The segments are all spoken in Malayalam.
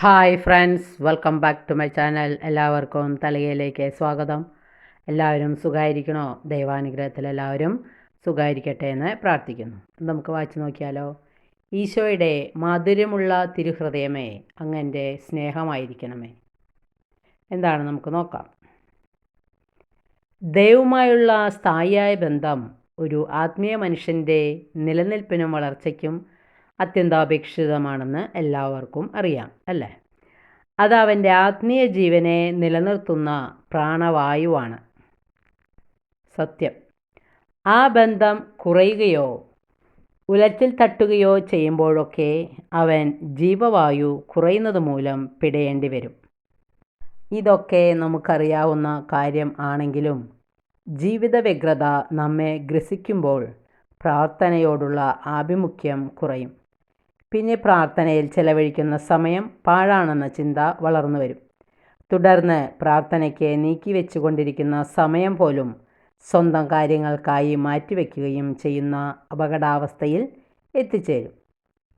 Hi friends welcome back to my channel എല്ലാവർക്കും തലയിലേക്ക് സ്വാഗതം. എല്ലാവരും സുഖമായിരിക്കണോ ദൈവാനുഗ്രഹത്തിൽ എല്ലാവരും സുഖമായിരിക്കട്ടെ എന്ന് പ്രാർത്ഥിക്കുന്നു. നമുക്ക് വായിച്ചു നോക്കിയാലോ? ഈശോയുടെ മാധുര്യമുള്ള തിരുഹൃദയമേ അങ്ങന്റെ സ്നേഹമായിരിക്കണമേ. എന്താണ് നമുക്ക് നോക്കാം. ദൈവമായുള്ള സ്ഥായിയായ ബന്ധം ഒരു ആത്മീയ മനുഷ്യന്റെ നിലനിൽപ്പിനും വളർച്ചയ്ക്കും അത്യന്താപേക്ഷിതമാണെന്ന് എല്ലാവർക്കും അറിയാം അല്ലേ? അത് അവന്റെ ആത്മീയ ജീവനെ നിലനിർത്തുന്ന പ്രാണവായുവാണ്. സത്യം. ആ ബന്ധം കുറയുകയോ ഉലച്ചിൽ തട്ടുകയോ ചെയ്യുമ്പോഴൊക്കെ അവൻ ജീവവായു കുറയുന്നത് മൂലം പിടയേണ്ടി വരും. ഇതൊക്കെ നമുക്കറിയാവുന്ന കാര്യം ആണെങ്കിലും ജീവിത വ്യഗ്രത നമ്മെ ഗ്രസിക്കുമ്പോൾ പ്രാർത്ഥനയോടുള്ള ആഭിമുഖ്യം കുറയും. പിന്നെ പ്രാർത്ഥനയിൽ ചെലവഴിക്കുന്ന സമയം പാഴാണെന്ന ചിന്ത വളർന്നു വരും. തുടർന്ന് പ്രാർത്ഥനയ്ക്ക് നീക്കി വെച്ചുകൊണ്ടിരിക്കുന്ന സമയം പോലും സ്വന്തം കാര്യങ്ങൾക്കായി മാറ്റിവെക്കുകയും ചെയ്യുന്ന അപകടാവസ്ഥയിൽ എത്തിച്ചേരും.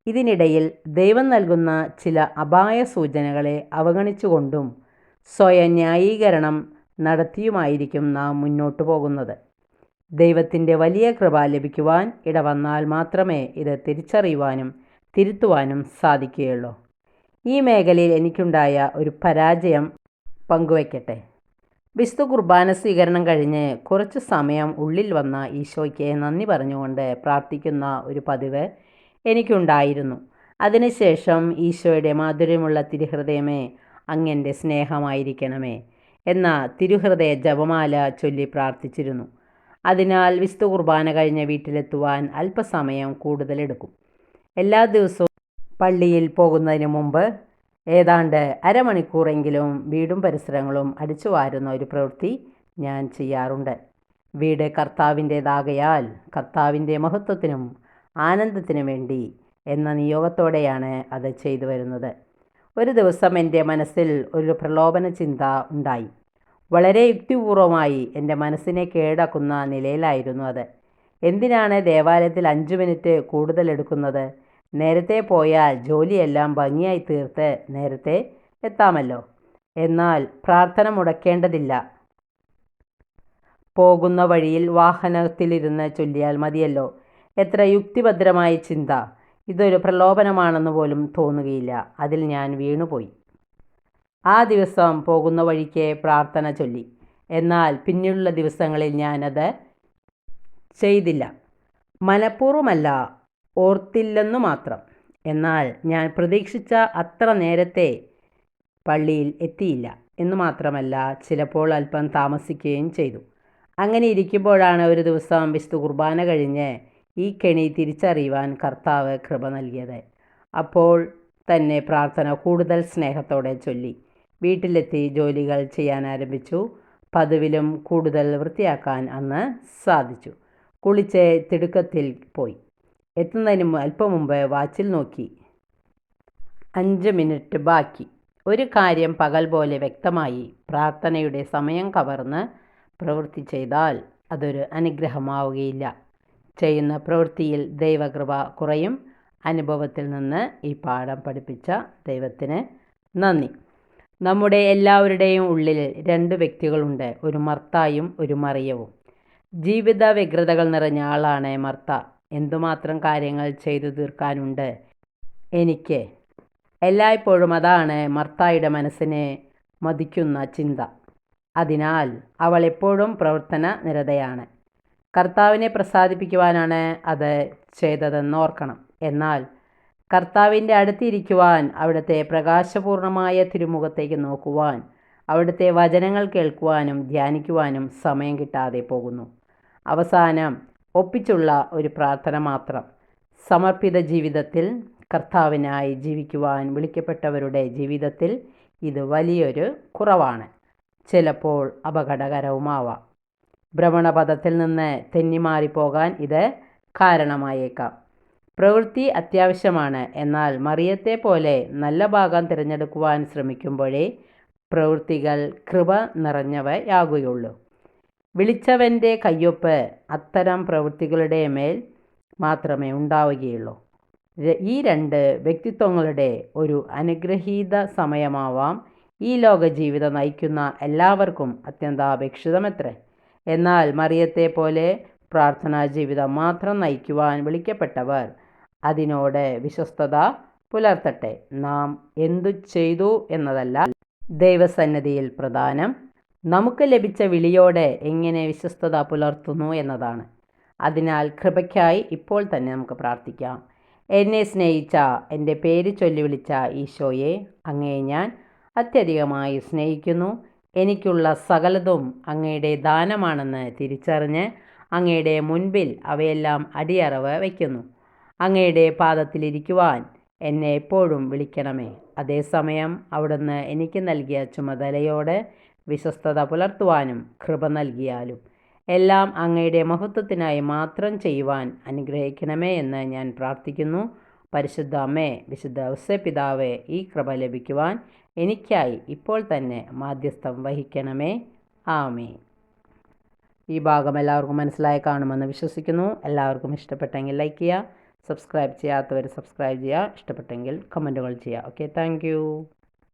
ഇതിനിടയിൽ ദൈവം നൽകുന്ന ചില അപായ സൂചനകളെ അവഗണിച്ചുകൊണ്ടും സ്വയം ന്യായീകരണം നടത്തിയുമായിരിക്കും നാം മുന്നോട്ടു പോകുന്നത്. ദൈവത്തിന്റെ വലിയ കൃപ ലഭിക്കുവാൻ ഇടവന്നാൽ മാത്രമേ ഇത് തിരിച്ചറിയുവാനും തിരുത്തുവാനും സാധിക്കുകയുള്ളൂ. ഈ മേഖലയിൽ എനിക്കുണ്ടായ ഒരു പരാജയം പങ്കുവയ്ക്കട്ടെ വിശുദ്ധ കുർബാന സ്വീകരണം കഴിഞ്ഞ് കുറച്ച് സമയം ഉള്ളിൽ വന്ന ഈശോയ്ക്ക് നന്ദി പറഞ്ഞുകൊണ്ട് പ്രാർത്ഥിക്കുന്ന ഒരു പതിവ് എനിക്കുണ്ടായിരുന്നു. അതിനുശേഷം ഈശോയുടെ മാധുര്യമുള്ള തിരുഹൃദയമേ അങ്ങന്റെ സ്നേഹമായിരിക്കണമേ എന്ന തിരുഹൃദയ ജപമാല ചൊല്ലി പ്രാർത്ഥിച്ചിരുന്നു. അതിനാൽ വിശുദ്ധ കുർബാന കഴിഞ്ഞ് വീട്ടിലെത്തുവാൻ അല്പസമയം കൂടുതലെടുക്കും. എല്ലാ ദിവസവും പള്ളിയിൽ പോകുന്നതിന് മുമ്പ് ഏതാണ്ട് അരമണിക്കൂറെങ്കിലും വീടും പരിസരങ്ങളും അടിച്ചു വാരുന്ന ഒരു പ്രവൃത്തി ഞാൻ ചെയ്യാറുണ്ട്. വീട് കർത്താവിന്റേതാകയാൽ കർത്താവിന്റെ മഹത്വത്തിനും ആനന്ദത്തിനും വേണ്ടി എന്ന നിയോഗത്തോടെയാണ് അത് ചെയ്തു വരുന്നത്. ഒരു ദിവസം എന്റെ മനസ്സിൽ ഒരു പ്രലോഭന ചിന്ത ഉണ്ടായി. വളരെ യുക്തിപൂർവമായി എന്റെ മനസ്സിനെ കേടാക്കുന്ന നിലയിലായിരുന്നു അത്. എന്തിനാണ് ദേവാലയത്തിൽ അഞ്ച് മിനിറ്റ് കൂടുതൽ എടുക്കുന്നത്? നേരത്തെ പോയാൽ ജോലിയെല്ലാം ഭംഗിയായി തീർത്ത് നേരത്തെ എത്താമല്ലോ. എന്നാൽ പ്രാർത്ഥന മുടക്കേണ്ടതില്ല. പോകുന്ന വഴിയിൽ വാഹനത്തിലിരുന്ന് ചൊല്ലിയാൽ മതിയല്ലോ. എത്ര യുക്തിഭദ്രമായ ചിന്ത. ഇതൊരു പ്രലോഭനമാണെന്ന് പോലും തോന്നുകയില്ല. അതിൽ ഞാൻ വീണുപോയി. ആ ദിവസം പോകുന്ന വഴിക്ക് പ്രാർത്ഥന ചൊല്ലി. എന്നാൽ പിന്നീടുള്ള ദിവസങ്ങളിൽ ഞാനത് ചെയ്തില്ല. മനഃപൂർവമല്ല. ഓർത്തില്ലെന്നു മാത്രം. എന്നാൽ ഞാൻ പ്രതീക്ഷിച്ച അത്ര നേരത്തെ പള്ളിയിൽ എത്തിയില്ല എന്ന് മാത്രമല്ല ചിലപ്പോൾ അല്പം താമസിക്കുകയും ചെയ്തു. അങ്ങനെ ഇരിക്കുമ്പോഴാണ് ഒരു ദിവസം വിശുദ്ധ കുർബാന കഴിഞ്ഞ് ഈ കെണി തിരിച്ചറിയുവാൻ കർത്താവ് കൃപ നൽകിയത്. അപ്പോൾ തന്നെ പ്രാർത്ഥന കൂടുതൽ സ്നേഹത്തോടെ ചൊല്ലി. വീട്ടിലെത്തി ജോലികൾ ചെയ്യാൻ ആരംഭിച്ചു. പതിവിലും കൂടുതൽ വൃത്തിയാക്കാൻ അന്ന് സാധിച്ചു. കുളിച്ച് തിടുക്കത്തിൽ പോയി. എത്തുന്നതിന് അല്പം മുമ്പ് വാച്ചിൽ നോക്കി. അഞ്ച് മിനിറ്റ് ബാക്കി. ഒരു കാര്യം പകൽ പോലെ വ്യക്തമായി പ്രാർത്ഥനയുടെ സമയം കവർന്ന് പ്രവൃത്തി ചെയ്താൽ അതൊരു അനുഗ്രഹമാവുകയില്ല. ചെയ്യുന്ന പ്രവൃത്തിയിൽ ദൈവകൃപ കുറയും. അനുഭവത്തിൽ നിന്ന് ഈ പാഠം പഠിപ്പിച്ച ദൈവത്തിന് നന്ദി. നമ്മുടെ എല്ലാവരുടെയും ഉള്ളിൽ രണ്ട് വ്യക്തികളുണ്ട്. ഒരു മർത്തായും ഒരു മറിയവും. ജീവിത വ്യഗ്രതകൾ നിറഞ്ഞ ആളാണ് മർത്ത. എന്തുമാത്രം കാര്യങ്ങൾ ചെയ്തു തീർക്കാനുണ്ട്? എനിക്ക് എല്ലായ്പ്പോഴും അതാണ് മർത്തായുടെ മനസ്സിനെ മതിക്കുന്ന ചിന്ത. അതിനാൽ അവൾ എപ്പോഴും പ്രവർത്തന നിരതയാണ്. കർത്താവിനെ പ്രസാദിപ്പിക്കുവാനാണ് അത് ചെയ്തതെന്ന് ഓർക്കണം. എന്നാൽ കർത്താവിന്റെ അടുത്തിരിക്കുവാൻ അവിടുത്തെ പ്രകാശപൂർണമായ തിരുമുഖത്തേക്ക് നോക്കുവാൻ അവിടുത്തെ വചനങ്ങൾ കേൾക്കുവാനും ധ്യാനിക്കുവാനും സമയം കിട്ടാതെ പോകുന്നു. അവസാനം ഒപ്പിച്ചുള്ള ഒരു പ്രാർത്ഥന മാത്രം. സമർപ്പിത ജീവിതത്തിൽ കർത്താവിനായി ജീവിക്കുവാൻ വിളിക്കപ്പെട്ടവരുടെ ജീവിതത്തിൽ ഇത് വലിയൊരു കുറവാണ്. ചിലപ്പോൾ അപകടകരവുമാവാം. ഭ്രമണപഥത്തിൽ നിന്ന് തെന്നിമാറിപ്പോകാൻ ഇത് കാരണമായേക്കാം. പ്രവൃത്തി അത്യാവശ്യമാണ്. എന്നാൽ മറിയത്തെ പോലെ നല്ല ഭാഗം തിരഞ്ഞെടുക്കുവാൻ ശ്രമിക്കുമ്പോഴേ പ്രവൃത്തികൾ കൃപ നിറഞ്ഞവയാകുകയുള്ളൂ. വിളിച്ചവന്റെ കയ്യൊപ്പ് അത്തരം പ്രവൃത്തികളുടെ മേൽ മാത്രമേ ഉണ്ടാവുകയുള്ളൂ. ഈ രണ്ട് വ്യക്തിത്വങ്ങളുടെ ഒരു അനുഗ്രഹീത സമയമാവാം ഈ ലോക ജീവിതം നയിക്കുന്ന എല്ലാവർക്കും അത്യന്താപേക്ഷിതമത്രേ. എന്നാൽ മറിയത്തെ പോലെ പ്രാർത്ഥനാ ജീവിതം മാത്രം നയിക്കുവാൻ വിളിക്കപ്പെട്ടവർ അതിനോട് വിശ്വസ്തത പുലർത്തട്ടെ. നാം എന്തു ചെയ്തു എന്നതല്ല ദൈവസന്നിധിയിൽ പ്രധാനം നമുക്ക് ലഭിച്ച വിളിയോടെ എങ്ങനെ വിശ്വസ്തത പുലർത്തുന്നു എന്നതാണ്. അതിനാൽ കൃപയ്ക്കായി ഇപ്പോൾ തന്നെ നമുക്ക് പ്രാർത്ഥിക്കാം. എന്നെ സ്നേഹിച്ച എന്റെ പേര് ചൊല്ലി വിളിച്ച ഈശോയെ അങ്ങേ ഞാൻ അത്യധികമായി സ്നേഹിക്കുന്നു. എനിക്കുള്ള സകലതും അങ്ങയുടെ ദാനമാണെന്ന് തിരിച്ചറിഞ്ഞ് അങ്ങയുടെ മുൻപിൽ അവയെല്ലാം അടിയറവ് വയ്ക്കുന്നു. അങ്ങയുടെ പാദത്തിലിരിക്കുവാൻ എന്നെ എപ്പോഴും വിളിക്കണമേ. അതേസമയം അവിടുന്ന് എനിക്ക് നൽകിയ ചുമതലയോട് വിശ്വസ്തത പുലർത്തുവാനും കൃപ നൽകിയാലും എല്ലാം അങ്ങയുടെ മഹത്വത്തിനായി മാത്രം ചെയ്യുവാൻ അനുഗ്രഹിക്കണമേ എന്ന് ഞാൻ പ്രാർത്ഥിക്കുന്നു. പരിശുദ്ധ അമ്മേ വിശുദ്ധ ഔസപിതാവേ ഈ കൃപ ലഭിക്കുവാൻ എനിക്കായി ഇപ്പോൾ തന്നെ മാധ്യസ്ഥം വഹിക്കണമേ. ആമേ ഈ ഭാഗം എല്ലാവർക്കും മനസ്സിലായി കാണുമെന്ന് വിശ്വസിക്കുന്നു. എല്ലാവർക്കും ഇഷ്ടപ്പെട്ടെങ്കിൽ ലൈക്ക് ചെയ്യുക സബ്സ്ക്രൈബ് ചെയ്യാത്തവർ സബ്സ്ക്രൈബ് ചെയ്യുക ഇഷ്ടപ്പെട്ടെങ്കിൽ കമന്റുകൾ ചെയ്യുക. Okay thank